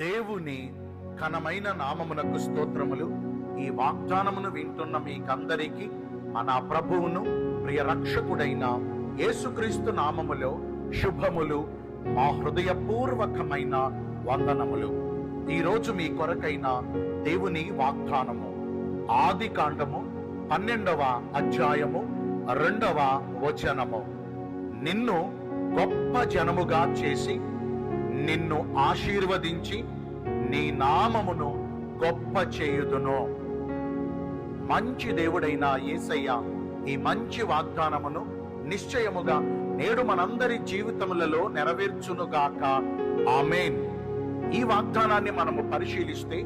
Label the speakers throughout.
Speaker 1: దేవుని ఘనమైన నామమునకు స్తోత్రములు. ఈ వాగ్దానమును వింటున్న మీకందరికీ మన ప్రభువును ప్రియ రక్షకుడైన యేసుక్రీస్తు నామములో శుభములు మా హృదయపూర్వకమైన వందనములు. ఈరోజు మీ కొరకైన దేవుని వాగ్దానము. ఆది కాండము పన్నెండవ అధ్యాయము రెండవ వచనము. నిన్ను గొప్ప జనముగా చేసి నిన్ను ఆశీర్వదించి నీ నామమును గొప్ప చేయుదును. మంచి దేవుడైన ఏసయ్య ఈ మంచి వాగ్దానమును నిశ్చయముగా నేడు మనందరి జీవితములలో నెరవేర్చునుగాక ఆమెన్. ఈ వాగ్దానాన్ని మనము పరిశీలిస్తే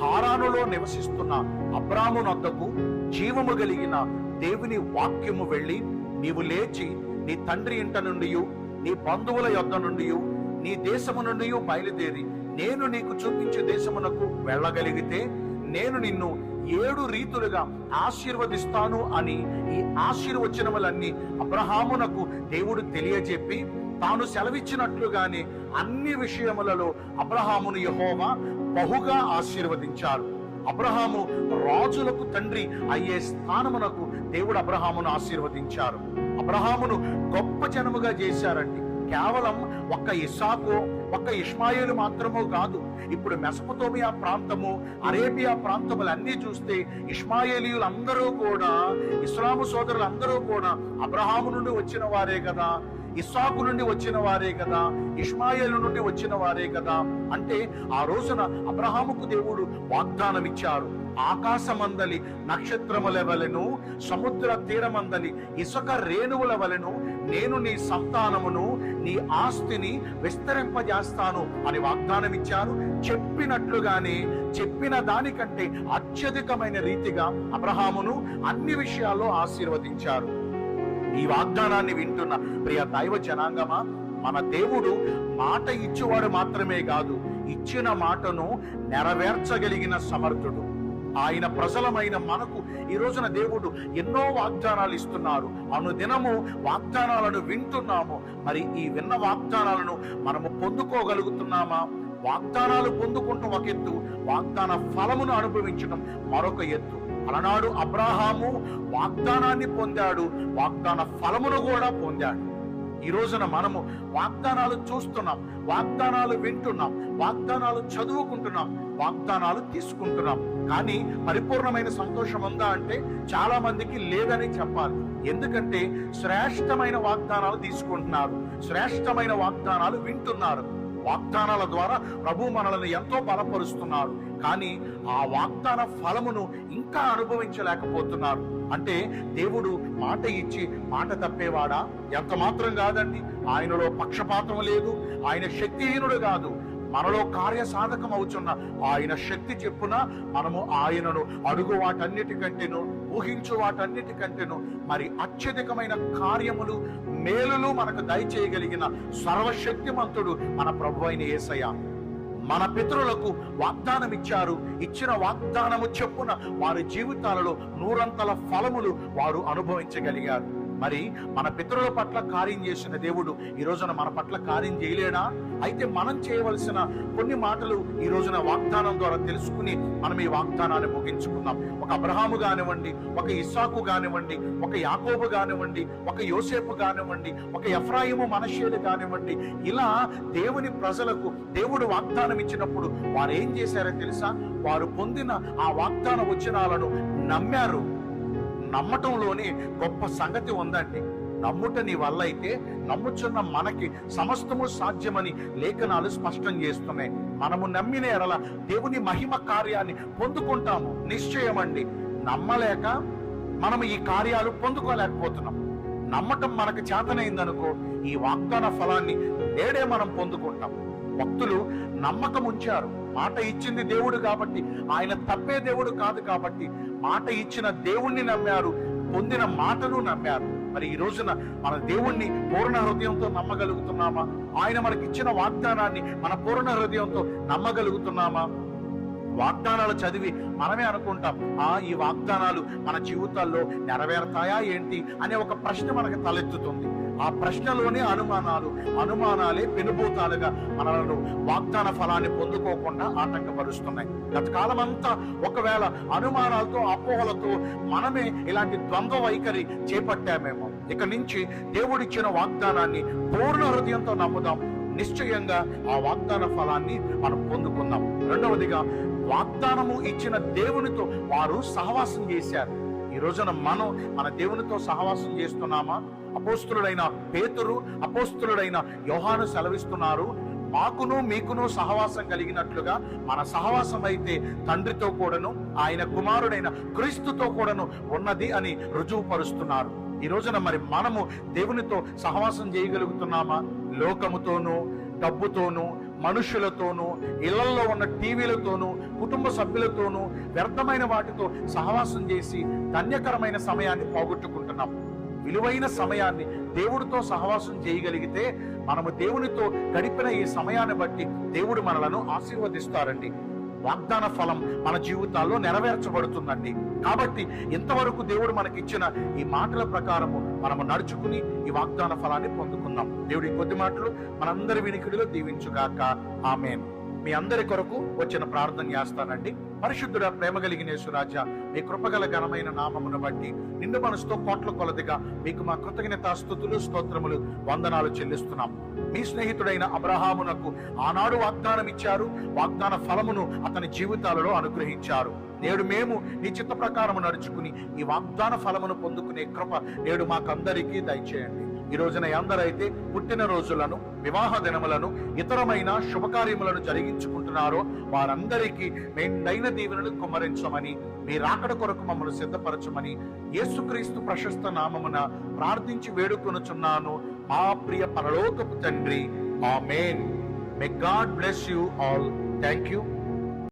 Speaker 1: హారానులో నివసిస్తున్న అబ్రామునొద్దకు జీవము కలిగిన దేవుని వాక్యము వెళ్ళి నీవు లేచి నీ తండ్రి ఇంట నుండి నీ బంధువుల యొద్ద నుండి నీ దేశము బయలుదేరి నేను నీకు చూపించే దేశమునకు వెళ్ళగలిగితే నేను నిన్ను ఏడు రీతులుగా ఆశీర్వదిస్తాను అని ఈ ఆశీర్వచనములన్నీ అబ్రహామునకు దేవుడు తెలియజెప్పి తాను సెలవిచ్చినట్లుగానే అన్ని విషయములలో అబ్రహామును యహోవా బహుగా ఆశీర్వదించారు అబ్రహాము రాజులకు తండ్రి అయ్యే స్థానమునకు దేవుడు అబ్రహామును ఆశీర్వదించారు అబ్రహామును గొప్ప జనముగా చేశారండి. కేవలం ఒక్క ఇస్సాకు ఒక్క ఇష్మాయిలు మాత్రము కాదు. ఇప్పుడు మెసపతోమియా ప్రాంతము అరేబియా ప్రాంతములన్నీ చూస్తే ఇస్మాయేలీయులందరూ కూడా ఇస్లాము సోదరులు అందరూ కూడా అబ్రహాము నుండి వచ్చిన వారే కదా. ఇస్సాకు నుండి వచ్చిన వారే కదా ఇష్మాయేలు నుండి వచ్చిన వారే కదా. అంటే ఆ రోజున అబ్రహాముకు దేవుడు వాగ్దానం ఇచ్చారు ఆకాశమందలి నక్షత్రముల వలెను సముద్ర తీరమందలి ఇసుక రేణువుల వలెను నేను నీ సంతానమును నీ ఆస్తిని విస్తరింపజేస్తాను అని వాగ్దానం ఇచ్చారు చెప్పినట్లుగానే చెప్పిన దానికంటే అత్యధికమైన రీతిగా అబ్రహామును అన్ని విషయాల్లో ఆశీర్వదించారు. ఈ వాగ్దానాన్ని వింటున్న ప్రియ దైవ జనాంగమా మన దేవుడు మాట ఇచ్చేవాడు మాత్రమే కాదు ఇచ్చిన మాటను నెరవేర్చగలిగిన సమర్థుడు. ఆయన ప్రజలమైన మనకు ఈ రోజున దేవుడు ఎన్నో వాగ్దానాలు ఇస్తున్నారు. అనుదినము వాగ్దానాలను వింటున్నాము. మరి ఈ విన్న వాగ్దానాలను మనము పొందుకోగలుగుతున్నామా? వాగ్దానాలు పొందుకుంటూ ఒక ఎత్తు వాగ్దాన ఫలమును అనుభవించడం మరొక ఎత్తు. అలనాడు అబ్రాహాము వాగ్దానాన్ని పొందాడు వాగ్దాన ఫలమును కూడా పొందాడు. ఈ రోజున మనము వాగ్దానాలు చూస్తున్నాం వాగ్దానాలు వింటున్నాం వాగ్దానాలు చదువుకుంటున్నాం వాగ్దానాలు తీసుకుంటున్నాం. కానీ పరిపూర్ణమైన సంతోషం ఉందా అంటే చాలా మందికి లేదని చెప్పాలి. ఎందుకంటే శ్రేష్టమైన వాగ్దానాలు తీసుకుంటున్నారు శ్రేష్టమైన వాగ్దానాలు వింటున్నారు. వాగ్దానాల ద్వారా ప్రభు మనల్ని ఎంతో బలపరుస్తున్నారు. కానీ ఆ వాగ్దాన ఫలమును ఇంకా అనుభవించలేకపోతున్నారు. అంటే దేవుడు మాట ఇచ్చి మాట తప్పేవాడా? ఎంత మాత్రం కాదండి. ఆయనలో పక్షపాతం లేదు. ఆయన శక్తిహీనుడు కాదు. మనలో కార్య సాధకం అవుతున్న ఆయన శక్తి చెప్పున మనము ఆయనను అడుగు వాటన్నిటికంటేను ఊహించు వాటన్నిటికంటేను మరి అత్యధికమైన కార్యములు మేలులు మనకు దయచేయగలిగిన సర్వశక్తిమంతుడు మన ప్రభు అయిన యేసయ్య మన పితరులకు వాగ్దానం ఇచ్చారు ఇచ్చిన వాగ్దానము చెప్పున వారి జీవితాలలో నూరంతల ఫలములు వారు అనుభవించగలిగారు. మరి మన పితరుల పట్ల కార్యం చేసిన దేవుడు ఈ రోజున మన పట్ల కార్యం చేయలేడా? అయితే మనం చేయవలసిన కొన్ని మాటలు ఈ రోజున వాగ్దానం ద్వారా తెలుసుకుని మనం ఈ వాగ్దానాన్ని ముగించుకుందాం. ఒక అబ్రహాము కానివ్వండి ఒక ఇస్సాకు కానివ్వండి ఒక యాకోబు కానివ్వండి ఒక యోసేపు కానివ్వండి ఒక ఎఫ్రాయిము మనషేలు కానివ్వండి ఇలా దేవుని ప్రజలకు దేవుడు వాగ్దానం ఇచ్చినప్పుడు వారు ఏం చేశారో తెలుసా? వారు పొందిన ఆ వాగ్దాన వచనాలను నమ్మారు. నమ్మటంలోనే గొప్ప సంగతి ఉందండి. నమ్ముట నీ వల్ల అయితే నమ్ముచున్న మనకి సమస్తము సాధ్యమని లేఖనాలు స్పష్టం చేస్తున్నాయి. మనము నమ్మిన ఎడల దేవుని మహిమ కార్యాన్ని పొందుకుంటాము. నిశ్చయమండి. నమ్మలేక మనం ఈ కార్యాలు పొందుకోలేకపోతున్నాం. నమ్మటం మనకు చేతనైందనుకో ఈ వాగ్దాన ఫలాన్ని నేడే మనం పొందుకుంటాం. భక్తులు నమ్మకం ఉంచారు మాట ఇచ్చింది దేవుడు కాబట్టి ఆయన తప్పే దేవుడు కాదు కాబట్టి మాట ఇచ్చిన దేవుణ్ణి నమ్మారు పొందిన మాటను నమ్మారు. మరి ఈ రోజున మన దేవుణ్ణి పూర్ణ హృదయంతో నమ్మగలుగుతున్నామా? ఆయన మనకిచ్చిన వాగ్దానాన్ని మన పూర్ణ హృదయంతో నమ్మగలుగుతున్నామా? వాగ్దానాలు చదివి మనమే అనుకుంటాం ఆ ఈ వాగ్దానాలు మన జీవితాల్లో నెరవేరుతాయా ఏంటి? అనే ఒక ప్రశ్న మనకు తలెత్తుతుంది. ఆ ప్రశ్నలోనే అనుమానాలు అనుమానాలే పెనుభూతాలుగా మనలను వాగ్దాన ఫలాన్ని పొందుకోకుండా ఆటంకపరుస్తున్నాయి. గత అంతా ఒకవేళ అనుమానాలతో అపోహలతో మనమే ఇలాంటి ద్వంద్వ వైఖరి చేపట్టామేమో. ఇక నుంచి దేవుడిచ్చిన వాగ్దానాన్ని పూర్ణ హృదయంతో నమ్ముదాం. నిశ్చయంగా ఆ వాగ్దాన ఫలాన్ని మనం పొందుకుందాం. రెండవదిగా వాగ్దానము ఇచ్చిన దేవునితో వారు సహవాసం చేశారు. ఈ రోజున మనం మన దేవునితో సహవాసం చేస్తున్నామా? అపోస్తులుడైన పేతురు అపోస్తులుడైన యోహాను సెలవిస్తున్నారు మాకును మీకును సహవాసం కలిగినట్లుగా మన సహవాసం అయితే తండ్రితో కూడాను ఆయన కుమారుడైన క్రీస్తుతో కూడాను ఉన్నది అని రుజువుపరుస్తున్నారు. ఈ రోజున మరి మనము దేవునితో సహవాసం చేయగలుగుతున్నామా? లోకముతోనూ డబ్బుతోనూ మనుషులతోనూ ఇళ్ళలో ఉన్న టీవీలతోనూ కుటుంబ సభ్యులతోనూ వ్యర్థమైన వాటితో సహవాసం చేసి ధన్యకరమైన సమయాన్ని పోగొట్టుకుంటున్నాం. విలువైన సమయాన్ని దేవుడితో సహవాసం చేయగలిగితే మనము దేవునితో గడిపిన ఈ సమయాన్ని బట్టి దేవుడు మనలను ఆశీర్వదిస్తారండి. వాగ్దాన ఫలం మన జీవితాల్లో నెరవేర్చబడుతుందండి. కాబట్టి ఇంతవరకు దేవుడు మనకిచ్చిన ఈ మాటల ప్రకారము మనము నడుచుకుని ఈ వాగ్దాన ఫలాన్ని పొందుకుందాం దేవుడి కొద్ది మాటలు మనందరి వినికిడిలో దీవించుగాక. ఆమెను. మీ అందరి కొరకు వచ్చిన ప్రార్థన చేస్తానండి. పరిశుద్ధుడ ప్రేమ కలిగిన యేసురాజ మీ కృపగల ఘనమైన నామమును బట్టి నిండు మనసుతో కోట్ల కొలదిగా మీకు మా కృతజ్ఞత స్థుతులు స్తోత్రములు వందనాలు చెల్లిస్తున్నాం. మీ స్నేహితుడైన అబ్రహామునకు ఆనాడు వాగ్దానం ఇచ్చారు. వాగ్దాన ఫలమును అతని జీవితాలలో అనుగ్రహించారు. నేడు మేము నీ చిత్త ప్రకారము నడుచుకుని ఈ వాగ్దాన ఫలమును పొందుకునే కృప నేడు మాకందరికీ దయచేయండి. ఈ రోజున ఎందరైతే పుట్టిన రోజులను వివాహ దినములను ఇతరమైన శుభకార్యములను జరిగించుకుంటున్నారో వారందరికీ మెండైన దీవెనలు కుమ్మరించమని మీ రాకడ కొరకు మమ్మల్ని సిద్ధపరచమని యేసుక్రీస్తు ప్రశస్త నామమున ప్రార్థించి వేడుకొనుచున్నాను. మా ప్రియ పరలోకపు తండ్రి ఆమేన్. May God bless you all thank you